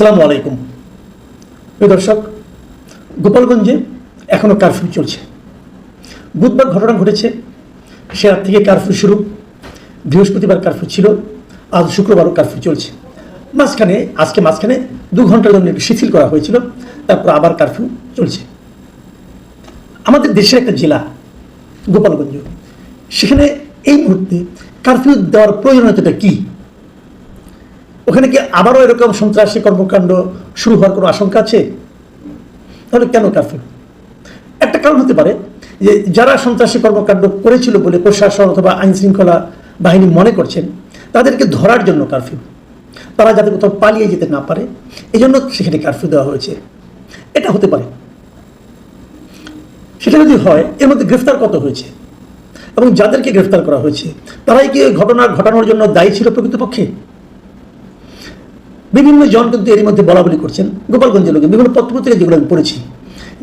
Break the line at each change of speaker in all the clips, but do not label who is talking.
আসসালামু আলাইকুম। দর্শক, গোপালগঞ্জে এখনও কারফিউ চলছে। বুধবার ঘটনা ঘটেছে। সে রাত থেকে কারফিউ শুরু। বৃহস্পতিবার কারফিউ ছিল। আজ শুক্রবারও কারফিউ চলছে। মাঝখানে, আজকে মাঝখানে দু ঘণ্টার জন্য একটু শিথিল করা হয়েছিল। তারপর আবার কারফিউ চলছে। আমাদের দেশের একটা জেলা, গোপালগঞ্জ। সেখানে এই মুহূর্তে কারফিউ দেওয়ার প্রয়োজনীয়তাটা কী? ওখানে কি আবারও এরকম সন্ত্রাসী কর্মকাণ্ড শুরু হওয়ার কোনো আশঙ্কা আছে? তাহলে কেন কারফিউ একটা কারণ হতে পারে যে যারা সন্ত্রাসী কর্মকাণ্ড করেছিল বলে প্রশাসন অথবা আইন শৃঙ্খলা বাহিনী মনে করছেন, তাদেরকে ধরার জন্য কারফিউ তারা যাতে কোথাও পালিয়ে যেতে না পারে এই জন্য সেখানে কারফিউ দেওয়া হয়েছে। এটা হতে পারে। সেটা যদি হয়, এর মধ্যে গ্রেফতার কত হয়েছে? এবং যাদেরকে গ্রেফতার করা হয়েছে, তারাই কি ঘটনা ঘটানোর জন্য দায়ী ছিল প্রকৃতপক্ষে? বিভিন্ন জন কিন্তু এর মধ্যে বলা বলি করছেন। গোপালগঞ্জের লোকে বিভিন্ন পত্রপত্রিকা যেগুলো আমি পড়েছি,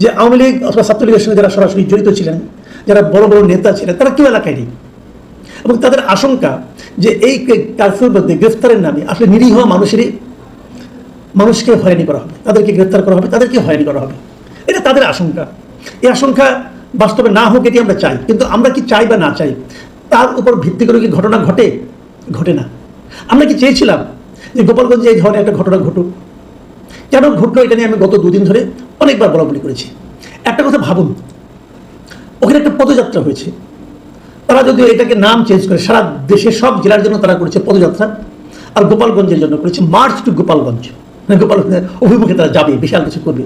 যে আওয়ামী লীগ অথবা ছাত্রলীগের সঙ্গে যারা সরাসরি জড়িত ছিলেন, যারা বড় বড় নেতা ছিলেন, তারা কেউ এলাকায় নেই। এবং তাদের আশঙ্কা যে এই কারফিউর মধ্যে গ্রেফতারের নামে আসলে নিরীহ মানুষেরই, মানুষকে হয়রানি করা হবে, তাদেরকে গ্রেফতার করা হবে, তাদেরকে হয়রানি করা হবে। এটা তাদের আশঙ্কা। এই আশঙ্কা বাস্তবে না হোক, এটি আমরা চাই। কিন্তু আমরা কি চাই বা না চাই, তার উপর ভিত্তি করে কি ঘটনা ঘটে? ঘটে না। আমরা কি চেয়েছিলাম যে গোপালগঞ্জে এই ধরনের একটা ঘটনা ঘটুক। কেন ঘটলো এটা নিয়ে আমি গত দুদিন ধরে অনেকবার বলা বলি করেছি। একটা কথা ভাবুন, ওখানে একটা পদযাত্রা হয়েছে। তারা যদি এটাকে নাম চেঞ্জ করে, সারা দেশের সব জেলার জন্য তারা করেছে পদযাত্রা, আর গোপালগঞ্জের জন্য করেছে মার্চ টু গোপালগঞ্জ। মানে গোপালগঞ্জের অভিমুখে তারা যাবে, বিশাল কিছু করবে।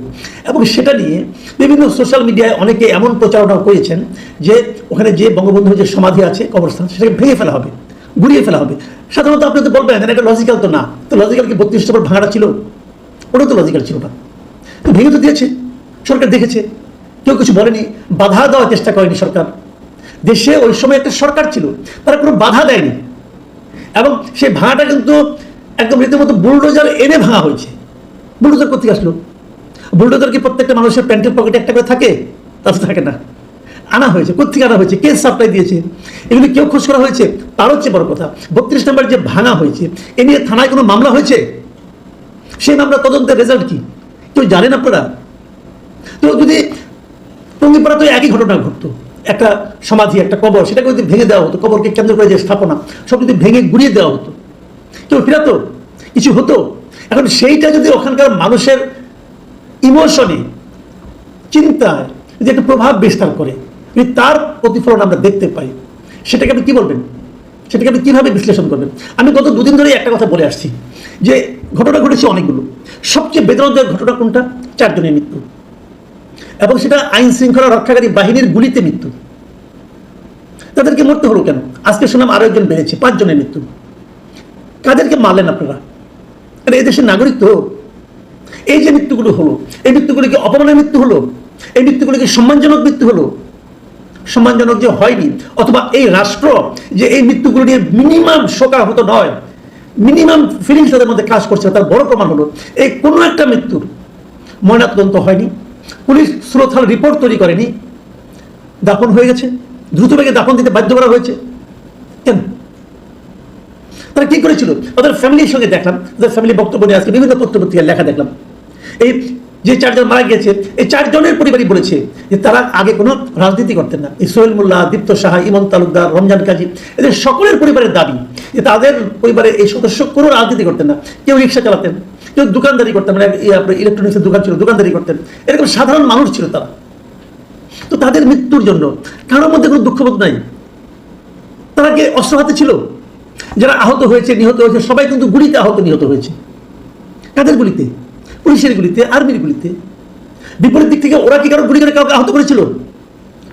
এবং সেটা নিয়ে বিভিন্ন সোশ্যাল মিডিয়ায় অনেকে এমন প্রচারণা করেছেন যে ওখানে যে বঙ্গবন্ধুর যে সমাধি আছে কবরস্থান, সেটাকে ভেঙে ফেলা হবে। গুড়িয়ে ফেলা হবে। সাধারণত আপনি তো বলবেন এটা লজিক্যাল তো না। তো লজিক্যাল কি বত্রিশ নম্বর ভাঙাটা ছিল? ওটা তো লজিক্যাল ছিল না। তো ভেঙে তো দিয়েছে, সরকার দেখেছে। কেউ কিছু বলেনি, বাধা দেওয়ার চেষ্টা করেনি সরকার। দেশে ওই সময় একটা সরকার ছিল, তারা কোনো বাধা দেয়নি। এবং সেই ভাঙাটা কিন্তু একদম রীতিমতো বুলডোজার এনে ভাঙা হয়েছে। বুলডোজার কোথেকে আসলো? বুলডোজার কি প্রত্যেকটা মানুষের প্যান্টের পকেটে একটা করে থাকে? তো থাকে না। আনা হয়েছে কোথেকে আনা হয়েছে, কে সাপ্লাই দিয়েছে? এগুলি কেউ খোঁজ করা হয়েছে? তার হচ্ছে বড় কথা, বত্রিশ নম্বর যে ভাঙা হয়েছে, এ নিয়ে থানায় কোনো মামলা হয়েছে? সেই মামলা তদন্তের রেজাল্ট কি? কেউ জানেন আপনারা? তো যদি টঙ্গিপাড়া তো একই ঘটনা ঘটতো। একটা সমাধি, একটা কবর, সেটাকে যদি ভেঙে দেওয়া হতো, কবরকে কেন্দ্র করে যে স্থাপনা, সব যদি ভেঙে গুড়িয়ে দেওয়া হতো। কেউ ফিরাতো? কিছু হতো? এখন সেইটা যদি ওখানকার মানুষের ইমোশনে চিন্তায় যদি একটা প্রভাব বিস্তার করে তার প্রতিফলন আমরা দেখতে পাই। সেটাকে আপনি কী বলবেন? সেটাকে আপনি কীভাবে বিশ্লেষণ করবেন? আমি গত দুদিন ধরেই একটা কথা বলে আসছি যে ঘটনা ঘটেছে অনেকগুলো। সবচেয়ে বেদনাদায়ক ঘটনা কোনটা? চারজনের মৃত্যু। এবং সেটা আইন শৃঙ্খলা রক্ষাকারী বাহিনীর গুলিতে মৃত্যু। তাদেরকে মরতে হলো কেন? আজকে শুনলাম আরও একজন বেড়েছে, পাঁচজনের মৃত্যু। কাদেরকে মারলেন আপনারা? আরে, এই দেশের নাগরিক তো। এই যে মৃত্যুগুলো হলো, এই মৃত্যুগুলো কি অপমানের মৃত্যু হলো? এই মৃত্যুগুলো কি সম্মানজনক মৃত্যু হলো? সম্মানজনক যে হয়নি, অথবা এই রাষ্ট্র যে এই মৃত্যুগুলো নিয়ে মিনিমাম শোকাহত নয়, মিনিমাম ফিলিংস তাদের মধ্যে কাজ করছে, তার বড় প্রমাণ হলো, এই কোনো একটা মৃত্যুর ময়নাতদন্ত হয়নি, পুলিশ শ্রোথাল রিপোর্ট তৈরি করেনি দাপন হয়ে গেছে, দ্রুত বেগে দাপন দিতে বাধ্য করা হয়েছে, কেন? তারা কি করেছিল? তাদের ফ্যামিলির সঙ্গে দেখলাম, তাদের ফ্যামিলি বক্তব্য নিয়ে আজকে বিভিন্ন পত্রপত্রিকায় লেখা দেখলাম, এই যে চারজন মারা গিয়েছে, এই চারজনের পরিবারই বলেছে যে তারা আগে কোনো রাজনীতি করতেন না। এই সোহেল মোল্লা, দীপ্ত সাহা, ইমন তালুকদার, রমজান কাজী, এদের সকলের পরিবারের দাবি যে তাদের পরিবারের এই সদস্য কোনো রাজনীতি করতেন না। কেউ রিক্সা চালাতেন, কেউ দোকানদারি করতেন মানে আপনার ইলেকট্রনিক্সের দোকান ছিল, দোকানদারি করতেন। এরকম সাধারণ মানুষ ছিল তারা। তো তাদের মৃত্যুর জন্য কারোর মধ্যে কোনো দুঃখবোধ নাই। তারা কে অস্ত্র হাতে ছিল? যারা আহত হয়েছে, নিহত হয়েছে, সবাই কিন্তু গুলিতে আহত, নিহত হয়েছে। কাদের গুলিতে? পুলিশের গুলিতে, আর্মির গুলিতে। বিপরীত দিক থেকে ওরা কি কারও গুলি করে কাউকে আহত করেছিল?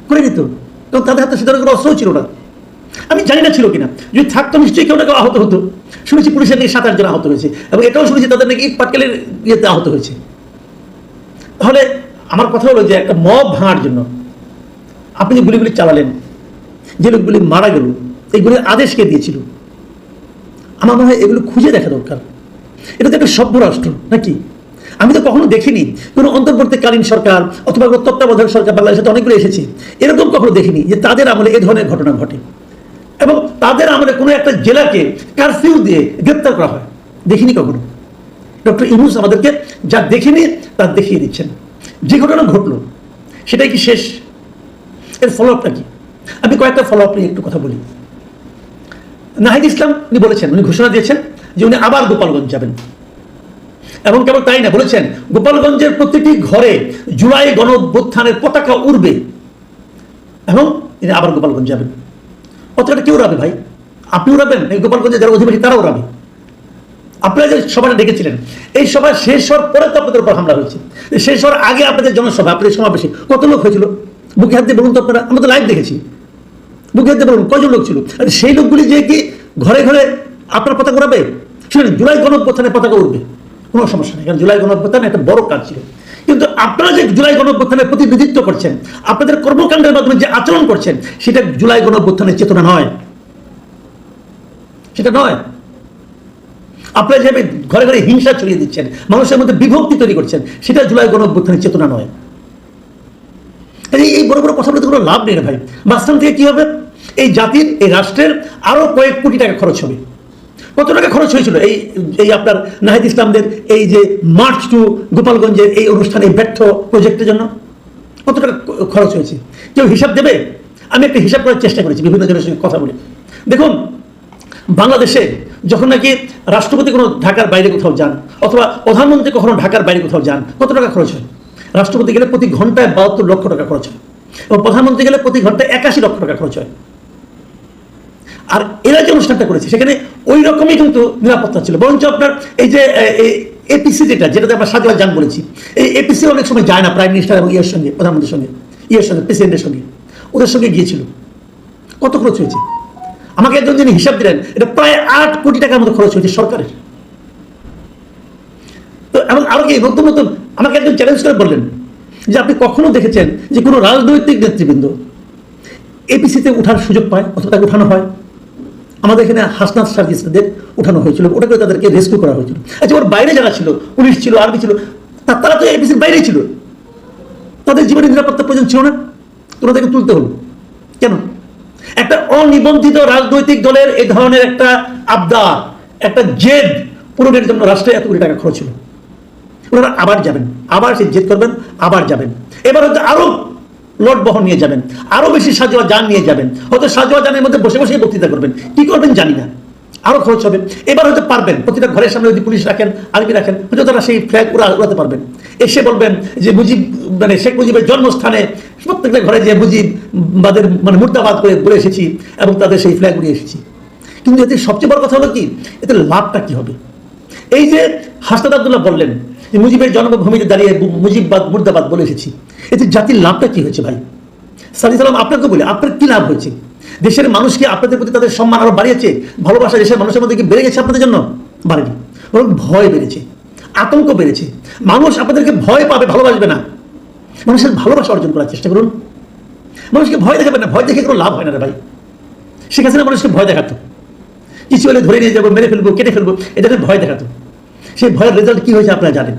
করেনি তো কারণ তাদের হাতে সে ধরনের কোনো অস্ত্রও ছিল না। আমি জানি না ছিল কিনা। যদি থাকতো, নিশ্চয়ই কেউ না কেউ আহত হতো। শুনেছি পুলিশের নাকি সাত, আটজন আহত হয়েছে। এবং এটাও শুনেছি তাদের নাকি ইট পাটকেলের ইয়েতে আহত হয়েছে। তাহলে আমার কথা হলো যে একটা মব ভাঙার জন্য আপনি যে গুলিগুলি চালালেন, যে লোকগুলি মারা গেল এইগুলির আদেশ কে দিয়েছিল? আমার মনে হয় এগুলো খুঁজে দেখা দরকার। এটা তো একটা সভ্য রাষ্ট্র, নাকি? আমি তো কখনো দেখিনি কোনো অন্তর্বর্তীকালীন সরকার অথবা কোনো তত্ত্বাবধায়ক সরকার বাংলাদেশে তো অনেকগুলো এসেছে। এরকম কখনো দেখিনি যে তাদের আমলে এ ধরনের ঘটনা ঘটে। এবং তাদের আমলে কোনো একটা জেলাকে কারফিউ দিয়ে গ্রেপ্তার করা হয়। দেখিনি কখনো। ডক্টর ইউনুস আমাদেরকে যা দেখেনি তা দেখিয়ে দিচ্ছেন। যে ঘটনা ঘটলো, সেটাই কি শেষ? এর ফলো আপটা কি? আমি কয়েকটা ফলো আপ নিয়ে একটু কথা বলি। নাহিদ ইসলাম উনি বলেছেন, উনি ঘোষণা দিয়েছেন যে উনি আবার গোপালগঞ্জ যাবেন। এবং কেবল তাই না, বলেছেন, গোপালগঞ্জের প্রতিটি ঘরে জুলাই গণ পতাকা উড়বে এবং তিনি আবার গোপালগঞ্জ যাবেন। পতাকাটা কেউ উড়াবে ভাই? আপনি উড়াবেন এই গোপালগঞ্জে যারা অধিবাসী তারা উড়াবে আপনারা যে সভাটা ডেকেছিলেন, এই সভা শেষ হওয়ার পরে তো আপনাদের উপর হামলা হয়েছে। শেষ হওয়ার আগে আপনাদের জনসভা, আপনাদের সমাবেশে কত লোক হয়েছিল? বুকে হাত দিয়ে বলুন তো আপনারা, আমরা তো লাইভ দেখেছি। বুকে হাত দিয়ে বলুন, কজন লোক ছিল? আর সেই লোকগুলি যে কি ঘরে ঘরে আপনার পতাকা উড়াবে? শুনেন, জুলাই গণঅভ্যুত্থানের পতাকা উঠবে কোনো সমস্যা নেই, কারণ জুলাই গণঅভ্যুত্থান একটা বড় কাজ ছিল। কিন্তু আপনারা যে জুলাই গণঅভ্যুত্থানের প্রতিনিধিত্ব করছেন, আপনাদের কর্মকাণ্ডের মাধ্যমে যে আচরণ করছেন, সেটা জুলাই গণঅভ্যুত্থানের চেতনা নয়। সেটা নয়। আপনারা যেভাবে ঘরে ঘরে হিংসা ছড়িয়ে দিচ্ছেন, মানুষের মধ্যে বিভক্তি তৈরি করছেন, সেটা জুলাই গণ অভ্যুত্থানের চেতনা নয়। এই এই বড় বড় কথা বলতে কোনো লাভ নেই রে ভাই। মাঝখান থেকে কি হবে? এই জাতির, এই রাষ্ট্রের আরও কয়েক কোটি টাকা খরচ হবে। কত টাকা খরচ হয়েছিল? এই এই আপনার নাহিদ ইসলামদের এই যে মার্চ টু গোপালগঞ্জের এই অনুষ্ঠানে ব্যর্থ প্রজেক্টের জন্য কত টাকা খরচ হয়েছে? কেউ হিসাব দেবে? আমি একটা হিসাব করার চেষ্টা করেছি, বিভিন্ন জনের সঙ্গে কথা বলে। দেখুন, বাংলাদেশে যখন নাকি রাষ্ট্রপতি কোনো ঢাকার বাইরে কোথাও যান, অথবা প্রধানমন্ত্রী কখনো ঢাকার বাইরে কোথাও যান, কত টাকা খরচ হয়? রাষ্ট্রপতি গেলে প্রতি ঘন্টায় বাহাত্তর লক্ষ টাকা খরচ হয়। এবং প্রধানমন্ত্রী গেলে প্রতি ঘন্টায় একাশি লক্ষ টাকা খরচ হয়। আর এরা যে অনুষ্ঠানটা করেছে, সেখানে ওই রকমই কিন্তু নিরাপত্তা ছিল। বরঞ্চ আপনার এই যে এপিসি যেটা, যেটাতে আমরা সাজওয়া যান বলেছি, এই এপিসি অনেক সময় যায় না, প্রাইম মিনিস্টার এবং ইয়ের সঙ্গে, প্রধানমন্ত্রীর সঙ্গে, ইয়ের সঙ্গে, প্রেসিডেন্টের সঙ্গে। ওদের সঙ্গে গিয়েছিল। কত খরচ হয়েছে? আমাকে একজন যিনি হিসাব দিলেন, এটা প্রায় আট কোটি টাকার মতো খরচ হয়েছে সরকারের। তো এবং আরও কি, নতুন নতুন, আমাকে একজন চ্যালেঞ্জ করে বললেন যে, আপনি কখনো দেখেছেন যে কোনো রাজনৈতিক নেতৃবৃন্দ এপিসিতে ওঠার সুযোগ পায়, অথবা তাকে উঠানো হয়? আমাদের এখানে হাসনাত সার্ভিসদের উঠানো হয়েছিল ওটা করে তাদেরকে রেস্কিউ করা হয়েছিল। আচ্ছা ওর বাইরে যারা ছিল, পুলিশ ছিল আর্মি ছিল তারা তো এপিসির বাইরেই ছিল। তাদের জীবনের নিরাপত্তা প্রয়োজন ছিল না। তোমাদেরকে তুলতে হলো। কেন? একটা অনিবন্ধিত রাজনৈতিক দলের এই ধরনের একটা আবদার, একটা জেদ পূরণের জন্য রাষ্ট্রে এত কোটি টাকা খরচ ছিল ওনারা আবার যাবেন, আবার সেই জেদ করবেন, আবার যাবেন। এবার হয়তো আরও লট বহন নিয়ে যাবেন। আরও বেশি সাজোয়া যান নিয়ে যাবেন। হয়তো সাজোয়া যানের মধ্যে বসে বসে বক্তৃতা করবেন। কি করবেন জানি না। আরও খরচ হবে। এবার হয়তো পারবেন। প্রতিটা ঘরের সামনে যদি পুলিশ রাখেন, আর্মি রাখেন, হয়তো তারা সেই ফ্ল্যাগ উড়া উড়াতে পারবেন। এসে বলবেন যে মুজিব মানে শেখ মুজিবের জন্মস্থানে প্রত্যেকটা ঘরে যে মুজিব বাদের মানে মুর্দাবাদ করে, বলে এসেছি এবং তাদের সেই ফ্ল্যাগ উড়িয়ে এসেছি। কিন্তু এতে সবচেয়ে বড় কথা হলো কি? এতে লাভটা কি হবে? এই যে হাসনাদ আবদুল্লাহ বললেন মুজিবের জন্মভূমিতে দাঁড়িয়ে মুজিববাদ মুর্দাবাদ বলে এসেছি। এতে জাতির লাভটা কি হয়েছে ভাই? সালি সালাম, আপনাকে বলে, আপনার কি লাভ হয়েছে? দেশের মানুষকে আপনাদের প্রতি তাদের সম্মান আরও বাড়িয়েছে? ভালোবাসা দেশের মানুষের মধ্যে কি বেড়ে গেছে আপনাদের জন্য? বাড়েনি। বরং ভয় বেড়েছে, আতঙ্ক বেড়েছে। মানুষ আপনাদেরকে ভয় পাবে, ভালোবাসবে না। মানুষের ভালোবাসা অর্জন করার চেষ্টা করুন। মানুষকে ভয় দেখাবেন না, ভয় দেখে কোনো লাভ হয় না রে ভাই। শেখ হাসিনা মানুষকে ভয় দেখাতো। কিছু হলে ধরে নিয়ে যাব, মেরে ফেলব, কেটে ফেলব, এটাকে ভয় দেখাতো। সেই ভয়ের রেজাল্ট কি হয়েছে আপনারা জানেন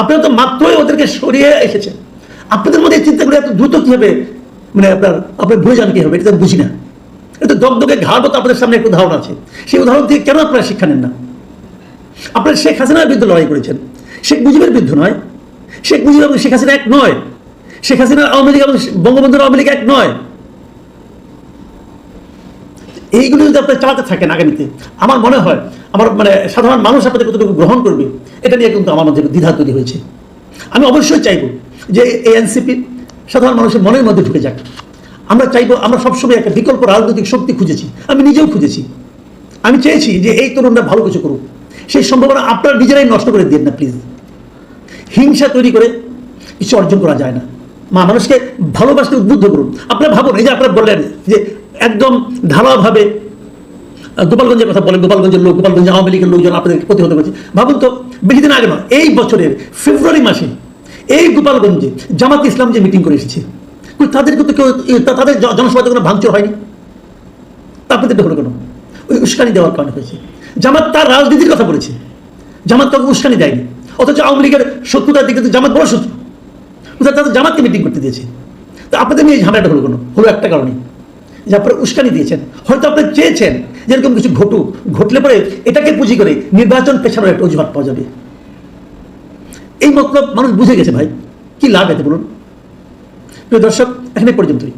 আপনারা তো মাত্রই ওদেরকে সরিয়ে এসেছেন। আপনাদের মধ্যে চিন্তা করে এত দ্রুত কি হবে মানে আপনার আপনার ভুলে যান কি হবে এটা বুঝি না। এটা দগদগে ঘাড় মতো আপনাদের সামনে একটা উদাহরণ আছে। সেই উদাহরণ থেকে কেন আপনারা শিক্ষা নেন না? আপনারা শেখ হাসিনার বিরুদ্ধে লড়াই করেছেন। শেখ মুজিবের বিরুদ্ধে নয়। শেখ মুজিব এবং শেখ হাসিনা এক নয়। শেখ হাসিনার আওয়ামী লীগ এবং বঙ্গবন্ধুর আওয়ামী লীগ এক নয়। এইগুলো যদি আপনি চালাতে থাকেন আগামীতে, আমার মনে হয়, আমার মানে সাধারণ মানুষ আপনাদের কতটুকু গ্রহণ করবে, এটা নিয়ে কিন্তু আমার মধ্যে দ্বিধা তৈরি হয়েছে। আমি অবশ্যই চাইব যে এই এনসিপি সাধারণ মানুষের মনের মধ্যে ঢুকে যাক। আমরা চাইব, আমরা সবসময় একটা বিকল্প রাজনৈতিক শক্তি খুঁজেছি, আমি নিজেও খুঁজেছি। আমি চেয়েছি যে এই তরুণরা ভালো কিছু করুক। সেই সম্ভাবনা আপনার নিজেরাই নষ্ট করে দিন না, প্লিজ। হিংসা তৈরি করে কিছু অর্জন করা যায় না। মা মানুষকে ভালোবাসতে উদ্বুদ্ধ করুন। আপনারা ভাবুন, এই যে আপনারা বললেন যে একদম ঢালাওভাবে আহ, গোপালগঞ্জের কথা বলেন গোপালগঞ্জের লোক গোপালগঞ্জ আওয়ামী লীগের লোকজন আপনাদেরকে প্রতিহত করেছে। ভাবুন তো বেশি দিন আগে নয় এই বছরের ফেব্রুয়ারি মাসে এই গোপালগঞ্জে জামাত ইসলাম যে মিটিং করে এসেছে তাদেরকে তো কেউ তাদের জনসভাতে কোনো ভাঙচুর হয়নি। আপনাদের হলো কেন ওই উস্কানি দেওয়ার কারণে হয়েছে। জামাত তার রাজনীতির কথা বলেছে জামাত তাকে উস্কানি দেয়নি অথচ আওয়ামী লীগের শত্রুতার দিকে জামাত বড় শত্রু। তাদের জামাতকে মিটিং করতে দিয়েছে। তো আপনাদের নিয়ে ঝামেলাটা হলো কেন হলো একটা কারণে। যে আপনারা উস্কানি দিয়েছেন। হয়তো আপনি চেয়েছেন যেরকম কিছু ঘটুক, ঘটলে পরে এটাকে পুঁজি করে নির্বাচন পেছানোর একটা অজুহাত পাওয়া যাবে। এই মতলব মানুষ বুঝে গেছে ভাই। কি লাভ এতে বলুন? প্রিয় দর্শক, এখানে পর্যন্তই।